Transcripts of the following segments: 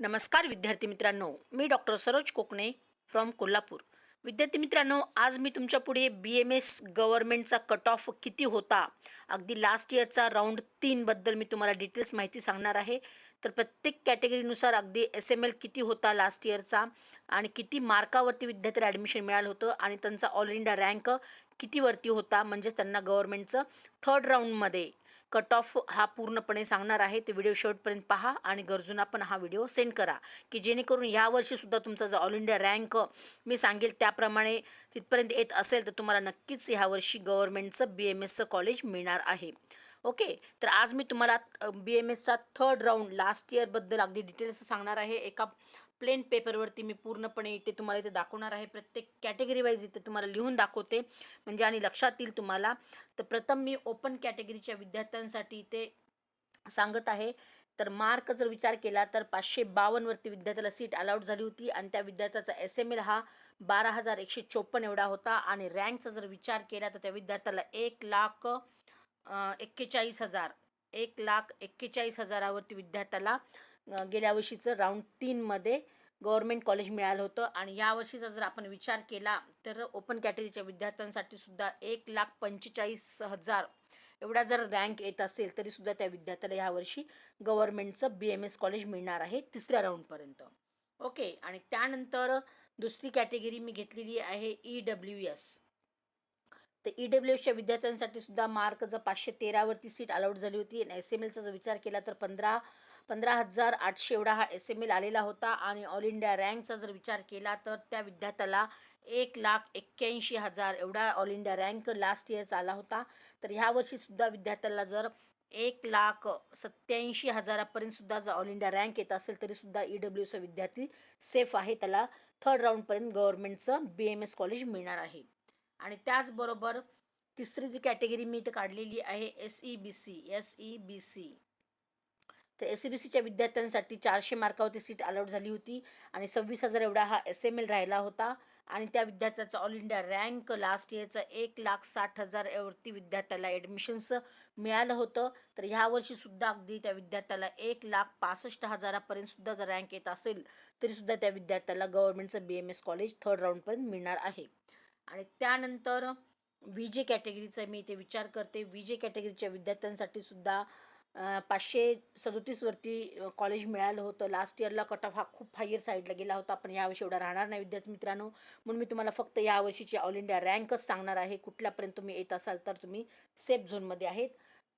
नमस्कार विद्यार्थी मित्रांनो मी डॉक्टर सरोज कोकणे फ्रॉम कोल्हापूर. विद्यार्थी मित्रांनो आज मी तुमच्यापुढे बी एम एस गव्हर्नमेंटचा कट ऑफ किती होता? अगदी लास्ट इयरचा राऊंड तीनबद्दल मी तुम्हाला डिटेल्स माहिती सांगणार आहे. तर प्रत्येक कॅटेगरीनुसार अगदी एस एम एल किती होता लास्ट इयरचा आणि किती मार्कावरती विद्यार्थ्याला ॲडमिशन मिळालं होतं? आणि त्यांचा ऑल इंडिया रँक कितीवरती होता? म्हणजेच त्यांना गव्हर्नमेंटचं थर्ड राऊंडमध्ये कट ऑफ हा पूर्णपणे सांगणार आहे. ते व्हिडिओ शेवटपर्यंत पहा आणि गरजूंना पण हा व्हिडिओ सेंड करा. की जेणेकरून ह्या वर्षीसुद्धा तुमचा जो ऑल इंडिया रँक मी सांगेल त्याप्रमाणे तिथपर्यंत येत असेल तर तुम्हाला नक्कीच ह्यावर्षी गव्हर्मेंटचं गव्हर्नमेंटचं बी एम एसचं कॉलेज मिळणार आहे. ओके तर आज मी तुम्हाला बी एम एसचा थर्ड राऊंड लास्ट इयरबद्दल अगदी डिटेल्स सांगणार आहे. एका प्लेन पेपरवरती मी पूर्णपणे इथे तुम्हाला इथे दाखवणार आहे. प्रत्येक कॅटेगरी वाईज इथे तुम्हाला लिहून दाखवते. म्हणजे आणि लक्षात येईल तुम्हाला. तर प्रथम मी ओपन कॅटेगरीच्या विद्यार्थ्यांसाठी इथे सांगत आहे. तर मार्क जर विचार केला तर पाचशे बावन्नवरती विद्यार्थ्याला सीट अलाउड झाली होती. आणि त्या विद्यार्थ्याचा एस एम एल हा बारा हजार एकशे चोपन्न एवढा होता. आणि रँकचा जर विचार केला तर त्या विद्यार्थ्याला एक लाख एक्केचाळीस हजार एक लाख एक्केचाळीस हजारावरती विद्यार्थ्याला गेल्या वर्षीचं राऊंड तीनमध्ये गव्हर्मेंट कॉलेज मिळालं होतं. आणि यावर्षीचा जर आपण विचार केला तर ओपन कॅटेगरीच्या विद्यार्थ्यांसाठी सुद्धा एक लाख पंचेचाळीस हजार एवढा जर रँक येत असेल तरीसुद्धा त्या विद्यार्थ्याला यावर्षी गव्हर्मेंटचं बी एम एस कॉलेज मिळणार आहे तिसऱ्या राऊंडपर्यंत ओके आणि त्यानंतर दुसरी कॅटेगरी मी घेतलेली आहे ई डब्ल्यू एस तर ई डब्ल्यू एसच्या विद्यार्थ्यांसाठी सुद्धा मार्क जर पाचशे तेरावरती सीट अलाउड झाली होती आणि एस एम एलचा जर विचार केला तर पंधरा पंधरा हजार आठशे एवढा हा एस एम एल आलेला होता आणि ऑल इंडिया रँकचा जर विचार केला तर त्या विद्यार्थ्याला एक लाख एक्क्याऐंशी हजार एवढा ऑल इंडिया रँक लास्ट इयरचा आला होता. तर ह्यावर्षीसुद्धा विद्यार्थ्याला जर एक लाख सत्याऐंशी हजारापर्यंतसुद्धा जर ऑल इंडिया रँक येत असेल तरीसुद्धा ई डब्ल्यूचा विद्यार्थी सेफ आहे. त्याला थर्ड राऊंडपर्यंत गव्हर्नमेंटचं बी एम एस कॉलेज मिळणार आहे. आणि त्याचबरोबर तिसरी जी कॅटेगरी मी इथं काढलेली आहे S E B C S E B C तर एस सी बी सीच्या विद्यार्थ्यांसाठी चारशे मार्कावरती सीट अलाउड झाली होती आणि सव्वीस हजार एवढा हा एस एम एल राहिला होता. आणि त्या विद्यार्थ्याचा ऑल इंडिया रँक लास्ट इयरचा एक लाख साठ हजारवरती विद्यार्थ्याला ॲडमिशन्स मिळालं होतं. तर ह्यावर्षीसुद्धा अगदी त्या विद्यार्थ्याला एक लाख पासष्ट हजारापर्यंतसुद्धा जर रँक येत असेल तरीसुद्धा त्या विद्यार्थ्याला गव्हर्नमेंटचं B M S college third राऊंडपर्यंत मिळणार आहे. आणि त्यानंतर व्ही जे कॅटेगरीचा मी इथे विचार करते. व्ही जे कॅटेगरीच्या विद्यार्थ्यांसाठी सुद्धा पाचशे सदोतीसवरती कॉलेज मिळालं होतं. लास्ट इयरला कट ऑफ हा खूप हायर साईडला गेला होता. पण यावर्षी एवढा राहणार नाही विद्यार्थी मित्रांनो. म्हणून मी तुम्हाला फक्त यावर्षीची ऑल इंडिया रँकच सांगणार आहे. कुठल्यापर्यंत तुम्ही येत असाल तर तुम्ही सेफ झोनमध्ये आहेत.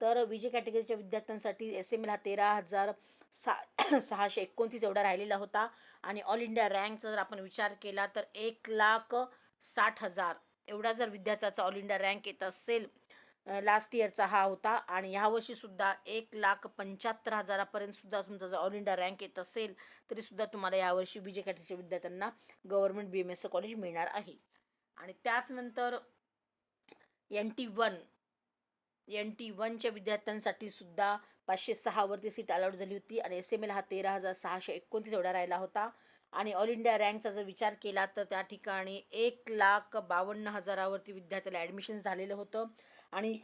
तर विजय कॅटेगरीच्या विद्यार्थ्यांसाठी एस एम एल हा तेरा हजार सा सहाशे एकोणतीस एवढा राहिलेला होता. आणि ऑल इंडिया रँकचा जर आपण विचार केला तर एक लाख साठ हजार एवढा जर विद्यार्थ्याचा ऑल इंडिया रँक येत असेल लास्ट इयरचा हा होता. आणि ह्यावर्षीसुद्धा एक लाख पंच्याहत्तर हजारापर्यंतसुद्धा तुमचा जर ऑल इंडिया रँक येत असेल तरीसुद्धा तुम्हाला यावर्षी विजय कॅटेगरीच्या विद्यार्थ्यांना गव्हर्मेंट बी एम एसचं कॉलेज मिळणार आहे. आणि त्याचनंतर N T one N T वनच्या विद्यार्थ्यांसाठी सुद्धा पाचशे सहावरती सीट अलाउड झाली होती. आणि एस एम एल हा तेरा हजार सहाशे एकोणतीस एवढा राहिला होता. आणि ऑल इंडिया रँकचा जर विचार केला तर त्या ठिकाणी एक लाख बावन्न हजारावरती विद्यार्थ्याला ॲडमिशन झालेलं होतं. आणि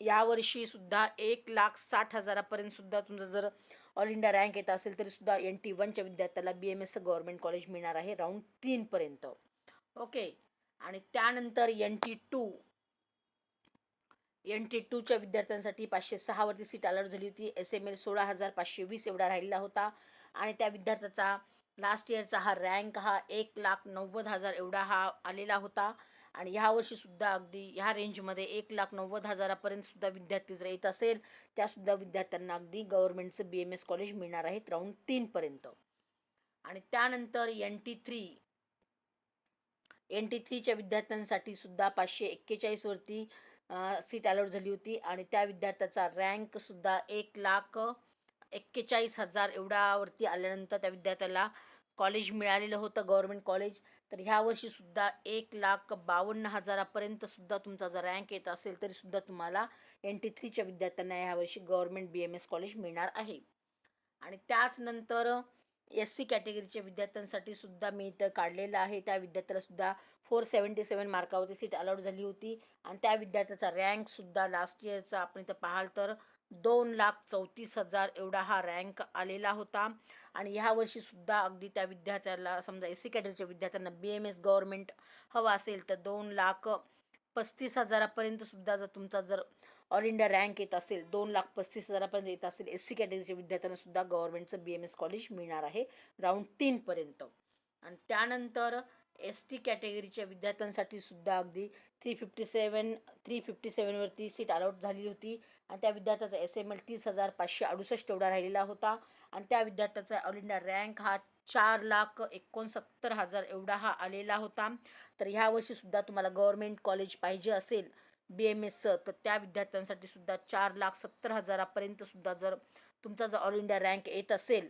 यावर्षीसुद्धा एक लाख साठ हजारापर्यंतसुद्धा तुमचं जर ऑल इंडिया रँक येत असेल तरीसुद्धा एन टी वनच्या विद्यार्थ्याला बी एम एसचं गव्हर्मेंट कॉलेज मिळणार आहे राऊंड तीनपर्यंत ओके आणि त्यानंतर N T two N T टूच्या विद्यार्थ्यांसाठी पाचशे सहावरती सीट अलॉट झाली होती. एस एम एल सोळा हजार पाचशे वीस एवढा राहिलेला होता. आणि त्या विद्यार्थ्याचा लास्ट इयरचा हा रँक हा एक लाख नव्वद हजार एवढा हा आलेला होता. आणि ह्या अगदी ह्या रेंजमध्ये एक लाख नव्वद हजारापर्यंतसुद्धा विद्यार्थी जर येत असेल त्यासुद्धा विद्यार्थ्यांना अगदी गव्हर्मेंटचं बी एम एस कॉलेज मिळणार आहेत राऊंड तीनपर्यंत आणि त्यानंतर N T three N T थ्रीच्या विद्यार्थ्यांसाठी सुद्धा पाचशे एक्केचाळीसवरती सीट अलॉट झाली होती. आणि त्या विद्यार्थ्याचा रँकसुद्धा एक लाख एक्केचाळीस हजार एवढावरती आल्यानंतर त्या विद्यार्थ्याला कॉलेज मिळालेलं होतं गव्हर्मेंट कॉलेज तर ह्या वर्षीसुद्धा एक लाख बावन्न हजारापर्यंत सुद्धा तुमचा जर रँक येत असेल तरी सुद्धा तुम्हाला एन टी थ्रीच्या विद्यार्थ्यांना ह्यावर्षी government government B M S college मिळणार आहे. आणि त्याचनंतर एस सी कॅटेगरीच्या विद्यार्थ्यांसाठी सुद्धा मी इथं काढलेलं आहे. त्या विद्यार्थ्याला सुद्धा फोर सेवन्टी सेवन मार्कावरती सीट अलॉट झाली होती. आणि त्या विद्यार्थ्याचा रँकसुद्धा लास्ट इयरचा आपण इथं पाहाल तर दोन लाख चौतीस हजार एवढा हा रँक आलेला होता. आणि ह्या वर्षीसुद्धा अगदी त्या विद्यार्थ्याला समजा एस सी कॅटरीच्या विद्यार्थ्यांना बी एम एस गव्हर्मेंट हवा असेल तर दोन लाख पस्तीस हजारापर्यंत सुद्धा जर तुमचा जर ऑल इंडिया रँक येत असेल दोन लाख पस्तीस हजारापर्यंत येत असेल एस सी कॅटेगरीच्या विद्यार्थ्यांना सुद्धा गव्हर्नमेंटचं बी एम एस कॉलेज मिळणार आहे राऊंड तीनपर्यंत आणि त्यानंतर एस टी कॅटेगरीच्या विद्यार्थ्यांसाठी सुद्धा अगदी three fifty seven three fifty सेवनवरती seat allot झाली होती. आणि त्या विद्यार्थ्याचा एस एम एल तीस हजार पाचशे अडुसष्ट एवढा राहिलेला होता. आणि त्या विद्यार्थ्याचा ऑल इंडिया रँक हा चार लाख एकोणसत्तर हजार एवढा हा आलेला होता. तर ह्या वर्षीसुद्धा तुम्हाला गव्हर्मेंट कॉलेज पाहिजे असेल बी एम एसचं तर त्या विद्यार्थ्यांसाठी सुद्धा चार लाख सत्तर हजारापर्यंतसुद्धा जर तुमचा जर ऑल इंडिया रँक येत असेल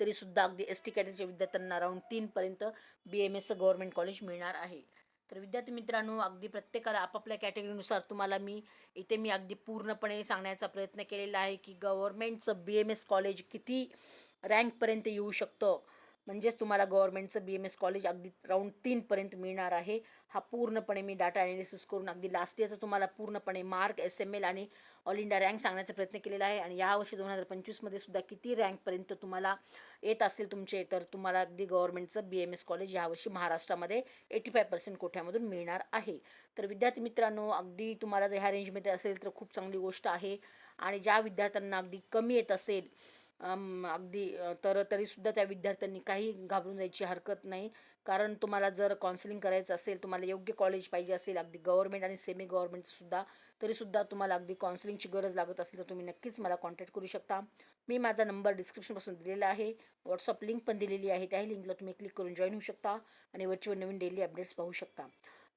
तरीसुद्धा अगदी एस टी कॅटेगरीच्या विद्यार्थ्यांना राऊंड तीनपर्यंत बी एम एसचं गव्हर्मेंट कॉलेज मिळणार आहे. तर विद्यार्थी मित्रांनो अगदी प्रत्येकाला आपापल्या कॅटेगरीनुसार तुम्हाला मी इथे मी अगदी पूर्णपणे सांगण्याचा प्रयत्न केलेला आहे की गव्हर्मेंटचं बी एम एस कॉलेज किती रँकपर्यंत येऊ शकतं. म्हणजेच तुम्हाला गव्हर्मेंटचं बी एम एस कॉलेज अगदी राऊंड तीनपर्यंत मिळणार आहे. हा पूर्णपणे मी डाटा ॲनालिसिस करून अगदी लास्ट इयरचा तुम्हाला पूर्णपणे मार्क एस एम एल आणि ऑल इंडिया रँक सांगण्याचा प्रयत्न केलेला आहे. आणि यावर्षी दोन हजार पंचवीसमध्ये सुद्धा किती रँकपर्यंत तुम्हाला येत असेल तुमचे तर तुम्हाला अगदी गव्हर्मेंटचं बी एम एस कॉलेज यावर्षी महाराष्ट्रामध्ये एटी फाय पर्सेंट कोठ्यामधून मिळणार आहे. तर विद्यार्थी मित्रांनो अगदी तुम्हाला जर ह्या रेंजमध्ये असेल तर खूप चांगली गोष्ट आहे. आणि ज्या विद्यार्थ्यांना अगदी कमी येत असेल अगदी तर तरीसुद्धा त्या विद्यार्थ्यांनी काही घाबरून जायची हरकत नाही. कारण तुम्हाला जर काउन्सिलिंग करायचं असेल तुम्हाला योग्य कॉलेज पाहिजे असेल अगदी गव्हर्मेंट आणि सेमी गव्हर्मेंटसुद्धा तरीसुद्धा तुम्हाला अगदी काउन्सिलिंगची गरज लागत असेल तर तुम्ही नक्कीच मला कॉन्टॅक्ट करू शकता. मी माझा नंबर डिस्क्रिप्शनपासून दिलेला आहे. व्हॉट्सअप लिंक पण दिलेली आहे. त्याही लिंकला तुम्ही क्लिक करून जॉईन होऊ शकता आणि वरचीवर नवीन डेली अपडेट्स पाहू शकता.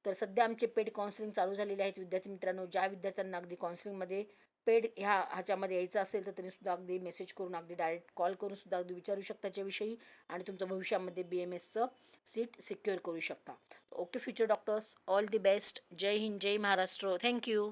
तर सध्या आमचे पेड काउन्सिलिंग चालू झालेले आहेत. विद्यार्थी मित्रांनो ज्या विद्यार्थ्यांना अगदी काउन्सिलिंगमध्ये पेड ह्या ह्याच्यामध्ये यायचं असेल तर त्यांनी सुद्धा अगदी मेसेज करून अगदी डायरेक्ट कॉल करून सुद्धा अगदी विचारू शकता त्याच्याविषयी आणि तुमचं भविष्यामध्ये बी एम एसचं सीट सिक्युअर करू शकता. Okay future doctors all the best जय हिंद जय महाराष्ट्र. Thank you